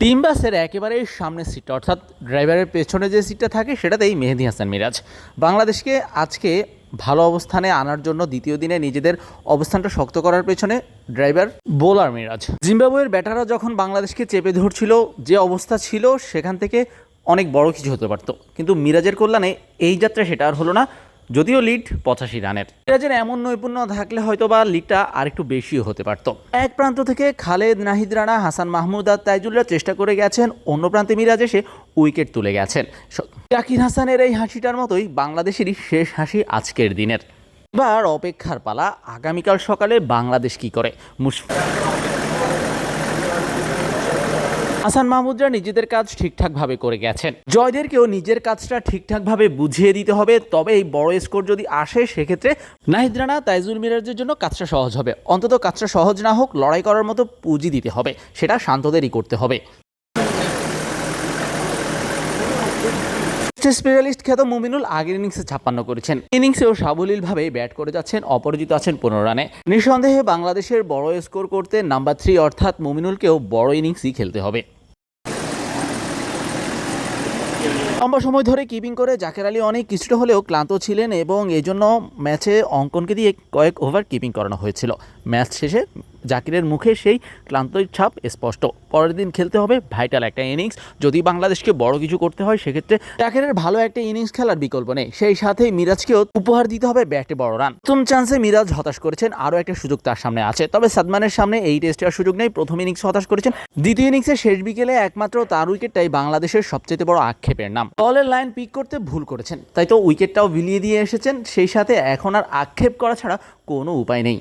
Team বাসের একেবারে সামনের সিটটা অর্থাৎ ড্রাইভারের পেছনে যে সিটটা থাকে সেটাতেই মেহেদি হাসান মিরাজ। বাংলাদেশকে আজকে ভালো অবস্থানে আনার জন্য দ্বিতীয় দিনে নিজেদের অবস্থানটা শক্ত করার পেছনে ড্রাইভার বোলার মিরাজ। জিম্বাবুয়ের ব্যাটাররা যখন বাংলাদেশকে চেপে ধরছিল, যে অবস্থা ছিল, সেখান থেকে অনেক বড় কিছু হতে পারতো। কিন্তু মিরাজের কল্যাণে এই যাত্রা সেটা আর হলো না। যদিও লিড পঁচাশি রানের। মিরাজের এমন নৈপুণ্য থাকলে হয়তো বা লিডটা আরেকটু বেশিও হতে পারত। এক প্রান্ত থেকে খালেদ নাহিদ রানা, হাসান মাহমুদ আর তাইজুলরা চেষ্টা করে গেছেন, অন্য প্রান্তে মিরাজ এসে উইকেট তুলে গেছেন। জাকির হাসানের এই হাসিটার মতোই বাংলাদেশেরই শেষ হাসি আজকের দিনের। এবার অপেক্ষার পালা, আগামীকাল সকালে বাংলাদেশ কি করে? মুশ হাসান মাহমুদরা নিজেদের কাজ ঠিকঠাকভাবে করে গেছেন। জয়দেরকেও নিজের কাজটা ঠিকঠাকভাবে বুঝিয়ে দিতে হবে, তবে এই বড় স্কোর যদি আসে, সেক্ষেত্রে নাহিদ রানা, তাইজুল মিরাজের জন্য কাজটা সহজ হবে। অন্তত কাজটা সহজ না হোক, লড়াই করার মতো পুঁজি দিতে হবে, সেটা শান্তদেরই করতে হবে। স্পেশালিস্ট খ্যাত মুমিনুল আগের ইনিংসে ছাপ্পান্ন করেছেন। ইনিংসেও সাবলীলভাবে ব্যাট করে যাচ্ছেন, অপরাজিত আছেন পনেরো রানে। নিঃসন্দেহে বাংলাদেশের বড় স্কোর করতে নাম্বার থ্রি অর্থাৎ মুমিনুলকেও বড় ইনিংসই খেলতে হবে। লম্বা সময় ধরে কিপিং করে জাকের আলী অনেক কিছুটা হলেও ক্লান্ত ছিলেন এবং এই জন্য ম্যাচে অঙ্কনকে দিয়ে কয়েক ওভার কিপিং করানো হয়েছিল। ম্যাচ শেষে জাকিরের মুখে সেই ক্লান্ত ছাপ স্পষ্ট। পরের দিন খেলতে হবে ভাইটাল একটা ইনিংস। যদি বাংলাদেশকে বড় কিছু করতে হয়, সেক্ষেত্রে জাকিরের ভালো একটা ইনিংস খেলার বিকল্প নেই। সেই সাথে মিরাজকেও উপহার দিতে হবে ব্যাটে বড় রান। প্রথম চান্সে মিরাজ হতাশ করেছেন, আরও একটা সুযোগ তার সামনে আছে। তবে সাদমানের সামনে এই টেস্টে আর সুযোগ নেই। প্রথম ইনিংস হতাশ করেছেন। দ্বিতীয় ইনিংসে শেষ বিকেলে একমাত্র তার উইকেটটাই বাংলাদেশের সবচেয়ে বড় আক্ষেপের নাম। বলের লাইন পিক করতে ভুল করেছেন। তাই তো উইকেটটাও বিলিয়ে দিয়ে এসেছেন। সেই সাথে এখন আর আক্ষেপ করা ছাড়া কোনো উপায় নেই।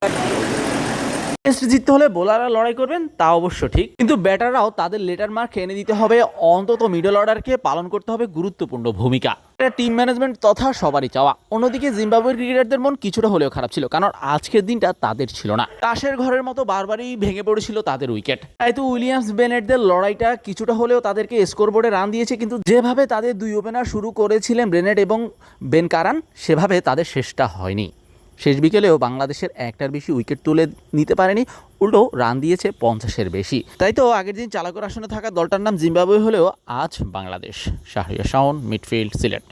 টেস্ট জিততে হলে বোলাররা লড়াই করবেন, তা অবশ্য ঠিক। কিন্তু ব্যাটাররাও তাদের লেটার মার্ক এনে দিতে হবে, অন্তত মিডল অর্ডারকে পালন করতে হবে গুরুত্বপূর্ণ ভূমিকা। এটা টিম ম্যানেজমেন্ট তথা সবারই চাওয়া। অন্যদিকে জিম্বাবুয়ের ক্রিকেটারদের মন কিছুটা হলেও খারাপ ছিল, কারণ আজকের দিনটা তাদের ছিল না। তাসের ঘরের মতো বারবারই ভেঙে পড়েছিল তাদের উইকেট তাই তো উইলিয়ামস বেনেটদের লড়াইটা কিছুটা হলেও তাদেরকে স্কোরবোর্ডে রান দিয়েছে, কিন্তু যেভাবে তাদের দুই ওপেনার শুরু করেছিলেন ব্রেনেট এবং বেন কারান সেভাবে তাদের শেষটা হয়নি। শেষ বিকেলেও বাংলাদেশের একটার বেশি উইকেট তুলে নিতে পারেনি, উল্টো রান দিয়েছে পঞ্চাশের বেশি। তাই তো আগের দিন চালকের আসনে থাকা দলটার নাম জিম্বাবুয়ে হলেও আজ বাংলাদেশ। শাহরিয়া শাওন, মিডফিল্ড সিলেট।